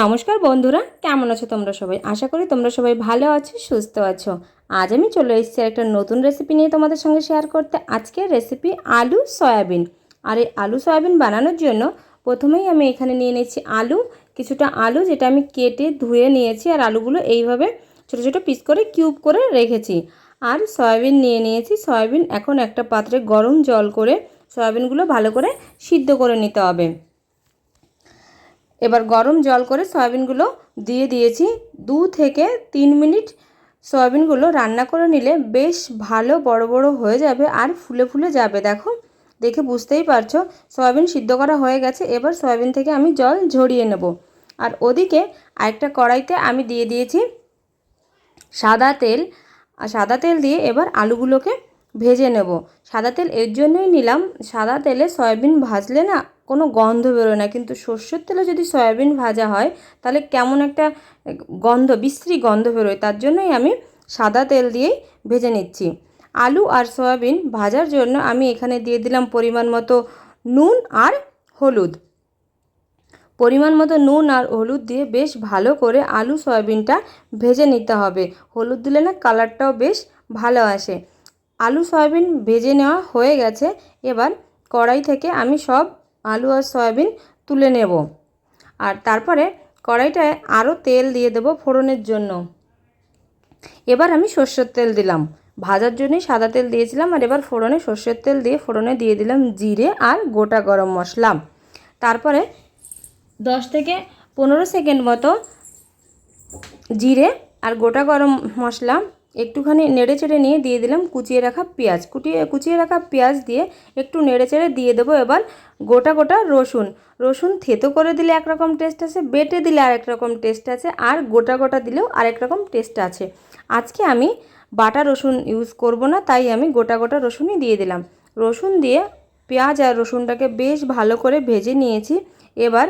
নমস্কার বন্ধুরা, কেমন আছো তোমরা সবাই? আশা করি তোমরা সবাই ভালো আছো, সুস্থ আছো। আজ আমি চলে এসেছি একটা নতুন রেসিপি নিয়ে তোমাদের সঙ্গে শেয়ার করতে। আজকের রেসিপি আলু সয়াবিন। আর এই আলু সয়াবিন বানানোর জন্য প্রথমেই আমি এখানে নিয়ে নিয়েছি আলু, কিছুটা আলু যেটা আমি কেটে ধুয়ে নিয়েছি আর আলুগুলো এইভাবে ছোটো ছোটো পিস করে কিউব করে রেখেছি। আর সয়াবিন নিয়ে নিয়েছি। সয়াবিন এখন একটা পাত্রে গরম জল করে সয়াবিনগুলো ভালো করে সিদ্ধ করে নিতে হবে। এবার গরম জল করে সয়াবিনগুলো দিয়ে দিয়েছি। দু থেকে তিন মিনিট সয়াবিনগুলো রান্না করে নিলে বেশ ভালো বড় বড় হয়ে যাবে আর ফুলে ফুলে যাবে, দেখো। দেখে বুঝতেই পারছ, সয়াবিন সিদ্ধ করা হয়ে গেছে। এবার সয়াবিন থেকে আমি জল ঝরিয়ে নেব। আর ওদিকে আরেকটা কড়াইতে আমি দিয়ে দিয়েছি সাদা তেল। আর সাদা তেল দিয়ে এবার আলুগুলোকে ভেজে নেব। সাদা তেল এর জন্যই নিলাম। সাদা তেলে সয়াবিন ভাজলে না কোনো গন্ধ বেরোয় না। কিন্তু সর্ষের তেলে যদি সয়াবিন ভাজা হয়, তাহলে কেমন একটা গন্ধ, বিশ্রী গন্ধ বেরোয়। তার জন্যই আমি সাদা তেল দিয়েই ভেজে নিচ্ছি। আলু আর সয়াবিন ভাজার জন্য আমি এখানে দিয়ে দিলাম পরিমাণ মতো নুন আর হলুদ। পরিমাণ মতো নুন আর হলুদ দিয়ে বেশ ভালো করে আলু, সয়াবিনটা ভেজে নিতে হবে। হলুদ দিলে না কালারটাও বেশ ভালো আসে। আলু, সয়াবিন ভেজে নেওয়া হয়ে গেছে। এবার কড়াই থেকে আমি সব আলু আর সয়াবিন তুলে নেব। আর তারপরে কড়াইটায় আরও তেল দিয়ে দেবো ফোড়নের জন্য। এবার আমি সর্ষের তেল দিলাম। ভাজার জন্যই সাদা তেল দিয়েছিলাম আর এবার ফোড়নে সর্ষের তেল দিয়ে ফোড়নে দিয়ে দিলাম জিরে আর গোটা গরম মশলা। তারপরে দশ থেকে পনেরো সেকেন্ড মতো জিরে আর গোটা গরম মশলা একটুখানি নেড়ে চেড়ে নিয়ে দিয়ে দিলাম কুচিয়ে রাখা পেঁয়াজ। কুটিয়ে, কুচিয়ে রাখা পেঁয়াজ দিয়ে একটু নেড়ে চেড়ে দিয়ে দেবো এবার গোটা গোটা রসুন। রসুন থেতো করে দিলে একরকম টেস্ট আছে, বেটে দিলে আরেক রকম টেস্ট আছে, আর গোটা গোটা দিলেও আরেক রকম টেস্ট আছে। আজকে আমি বাটা রসুন ইউজ করব না, তাই আমি গোটা গোটা রসুনই দিয়ে দিলাম। রসুন দিয়ে পেঁয়াজ আর রসুনটাকে বেশ ভালো করে ভেজে নিয়েছি। এবার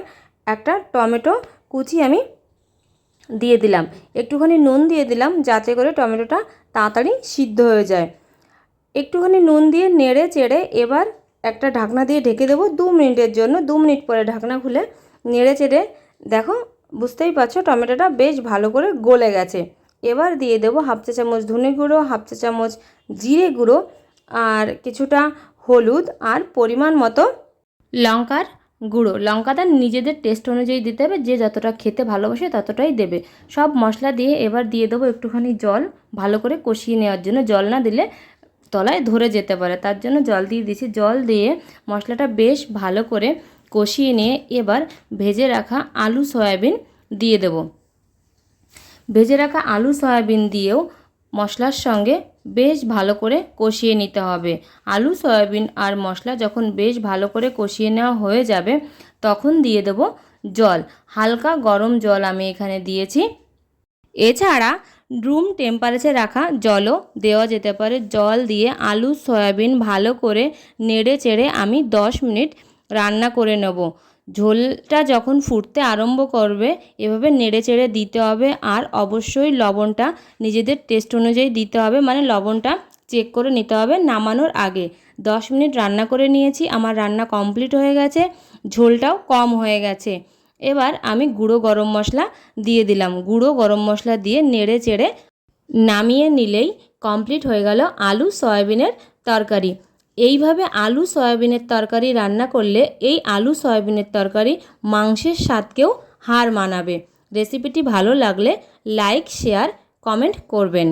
একটা টমেটো কুচি আমি দিয়ে দিলাম। একটুখানি নুন দিয়ে দিলাম যাতে করে টমেটোটা তাড়াতাড়ি সিদ্ধ হয়ে যায়। একটুখানি নুন দিয়ে নেড়ে চেড়ে এবার একটা ঢাকনা দিয়ে ঢেকে দেবো দু মিনিটের জন্য, দু মিনিট পরে ঢাকনা খুলে নেড়ে চেড়ে। দেখো, বুঝতেই পারছ টমেটোটা বেশ ভালো করে গলে গেছে। এবার দিয়ে দেবো হাফ চা চামচ ধনে গুঁড়ো, হাফ চা চামচ জিরে গুঁড়ো আর কিছুটা হলুদ আর পরিমাণ মতো লঙ্কার গুঁড়ো। লঙ্কাটা নিজেদের টেস্ট অনুযায়ী দিতে হবে, যে যতটা খেতে ভালোবাসে ততটাই দেবে। সব মশলা দিয়ে এবার দিয়ে দেবো একটুখানি জল, ভালো করে কষিয়ে নেওয়ার জন্য। জল না দিলে তলায় ধরে যেতে পারে। তার জন্য জল দিয়ে দিয়েছি। জল দিয়ে মশলাটা বেশ ভালো করে কষিয়ে নিয়ে এবার ভেজে রাখা আলু, সয়াবিন দিয়ে দেব। ভেজে রাখা আলু, সয়াবিন দিয়েও মশলার সঙ্গে বেশ ভালো করে কষিয়ে নিতে হবে। আলু, সয়াবিন আর মশলা যখন বেশ ভালো করে কষিয়ে নেওয়া হয়ে যাবে, তখন দিয়ে দেব জল। হালকা গরম জল আমি এখানে দিয়েছি। এছাড়া রুম টেম্পারেচার রাখা জলও দেওয়া যেতে পারে। জল দিয়ে আলু, সয়াবিন ভালো করে নেড়ে চেড়ে আমি দশ মিনিট রান্না করে নেব। ঝোলটা যখন ফুটতে আরম্ভ করবে, এভাবে নেড়ে চেড়ে দিতে হবে আর অবশ্যই লবণটা নিজেদের টেস্ট অনুযায়ী দিতে হবে। মানে লবণটা চেক করে নিতে হবে নামানোর আগে। দশ মিনিট রান্না করে নিয়েছি, আমার রান্না কমপ্লিট হয়ে গেছে, ঝোলটাও কম হয়ে গেছে। এবার আমি গুঁড়ো গরম মশলা দিয়ে দিলাম। গুঁড়ো গরম মশলা দিয়ে নেড়ে চেড়ে নামিয়ে নিলেই কমপ্লিট হয়ে গেল আলু, সয়াবিনের তরকারি। এইভাবে আলু সয়াবিনের তরকারি রান্না করলে এই আলু সয়াবিনের তরকারি মাংসের স্বাদকেও হার মানাবে। রেসিপিটি ভালো লাগলে লাইক, শেয়ার, কমেন্ট করবেন।